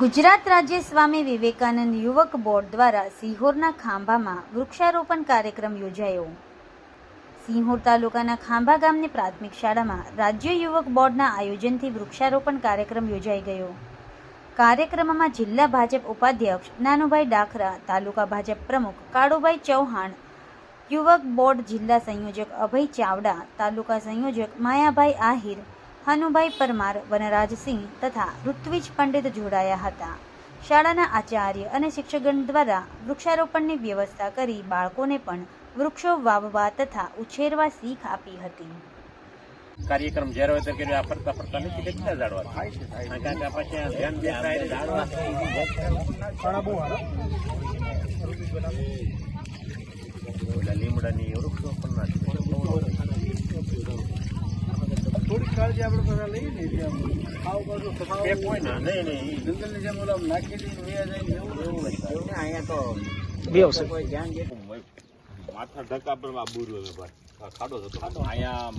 ગુજરાત રાજ્ય સ્વામી વિવેકાનંદ યુવક બોર્ડ દ્વારા સિહોરના ખાંભામાં વૃક્ષારોપણ કાર્યક્રમ યોજાયો. સિંહોર તાલુકાના ખાંભા ગામની પ્રાથમિક શાળામાં રાજ્ય યુવક બોર્ડના આયોજનથી વૃક્ષારોપણ કાર્યક્રમ યોજાઈ ગયો. કાર્યક્રમમાં જિલ્લા ભાજપ ઉપાધ્યક્ષ નાનુભાઈ ડાખરા, તાલુકા ભાજપ પ્રમુખ કાળુભાઈ ચૌહાણ, યુવક બોર્ડ જિલ્લા સંયોજક અભય ચાવડા, તાલુકા સંયોજક માયાભાઈ આહિર હનુભાઈ પરમાર વનરાજસિંહ તથા ઋત્વિજ પંડિત જોડાયા હતા. શાળાના આચાર્ય અને શિક્ષકગણ દ્વારા વૃક્ષારોપણની વ્યવસ્થા કરી બાળકોને પણ વૃક્ષો વાવવા તથા ઉછેરવા શીખ આપી હતી. કાર્યક્રમ જ્યારે હોય ત્યારે આ ફરતા ફરતા નથી કેટલા ઝાડવા થાય કારણ કે પછી ધ્યાન દેતા એટલે ઝાડવા લીમડાની વૃક્ષો પણ ના કાળજી આપણે બધા લઈએ ને એટલે આમ આવ બાજુ સફાઈ કોઈ ના નહીં નહીં જંગલની જેમ ઓલા નાખી દઈને વયા જાય એવું એવું નથી એવું ને અહીંયા તો કોઈ ધ્યાન દે. માથા ઢકા પર આ બુર્યો છે ભાઈ. આ ખાડો થતો અહીંયા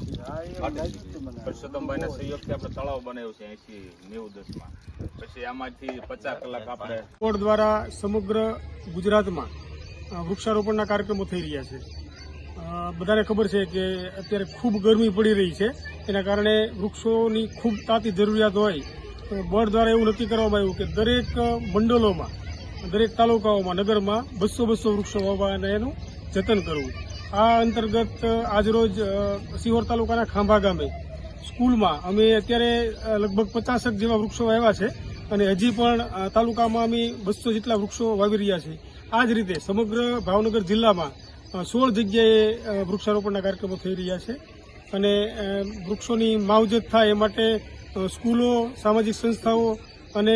પરસોત્તમભાઈના સહયોગથી આપણે તળાવ બનાવ્યું છે એસી નેવું દસમાં પછી આમાંથી પચાસ કલાક આપણે દ્વારા સમગ્ર ગુજરાતમાં વૃક્ષારોપણના કાર્યક્રમો થઈ રહ્યા છે. બધાને ખબર છે કે અત્યારે ખૂબ ગરમી પડી રહી છે. એના કારણે વૃક્ષોની ખૂબ તાતી જરૂરિયાત હોય. બોર્ડ દ્વારા એવું નક્કી કરવામાં આવ્યું કે દરેક મંડળોમાં, દરેક તાલુકાઓમાં, નગરમાં બસો બસો વૃક્ષો વાવવા અને એનું જતન કરવું. આ અંતર્ગત આજરોજ સિહોર તાલુકાના ખાંભા ગામે સ્કૂલમાં અમે અત્યારે લગભગ પચાસક જેવા વૃક્ષો વાવ્યા છે અને હજી પણ તાલુકામાં અમે બસો જેટલા વૃક્ષો વાવી રહ્યા છીએ. આ જ રીતે સમગ્ર ભાવનગર જિલ્લામાં સોળ જગ્યાએ વૃક્ષારોપણના કાર્યક્રમો થઈ રહ્યા છે. અને વૃક્ષોની માવજત થાય એ માટે સ્કૂલો, સામાજિક સંસ્થાઓ અને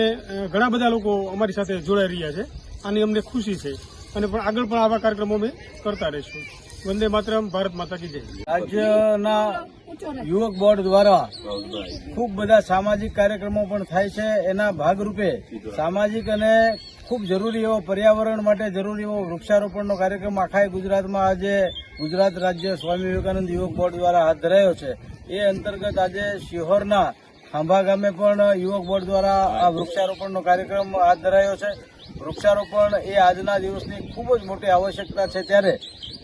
ઘણા બધા લોકો અમારી સાથે જોડાઈ રહ્યા છે. આની અમને ખુશી છે. અને પણ આગળ પણ આવા કાર્યક્રમો અમે કરતા રહીશું. વંદે માતરમ, ભારત માતા કી જય. રાજ્યના યુવક બોર્ડ દ્વારા ખૂબ બધા સામાજિક કાર્યક્રમો પણ થાય છે. એના ભાગરૂપે સામાજિક અને ખૂબ જરૂરી એવો પર્યાવરણ માટે જરૂરી એવો વૃક્ષારોપણનો કાર્યક્રમ આખા ગુજરાતમાં આજે ગુજરાત રાજ્ય સ્વામી વિવેકાનંદ યુવક બોર્ડ દ્વારા હાથ ધરાયો છે. એ અંતર્ગત આજે શિહોરના ખાંભા ગામે પણ યુવક બોર્ડ દ્વારા આ વૃક્ષારોપણનો કાર્યક્રમ હાથ ધરાયો છે. વૃક્ષારોપણ એ આજના દિવસની ખૂબ જ મોટી આવશ્યકતા છે. ત્યારે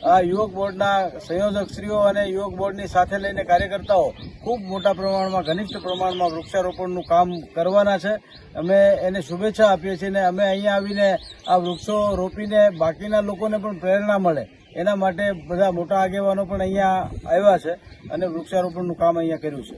આ યુવક બોર્ડના સંયોજકશ્રીઓ અને યુવક બોર્ડની સાથે લઈને કાર્યકર્તાઓ ખૂબ મોટા પ્રમાણમાં, ઘનિષ્ઠ પ્રમાણમાં વૃક્ષારોપણનું કામ કરવાના છે. અમે એને શુભેચ્છા આપીએ છીએ અને અમે અહીંયા આવીને આ વૃક્ષો રોપીને બાકીના લોકોને પણ પ્રેરણા મળે. એના માટે બધા મોટા આગેવાનો પણ અહીંયા આવ્યા છે અને વૃક્ષારોપણનું કામ અહીંયા કર્યું છે.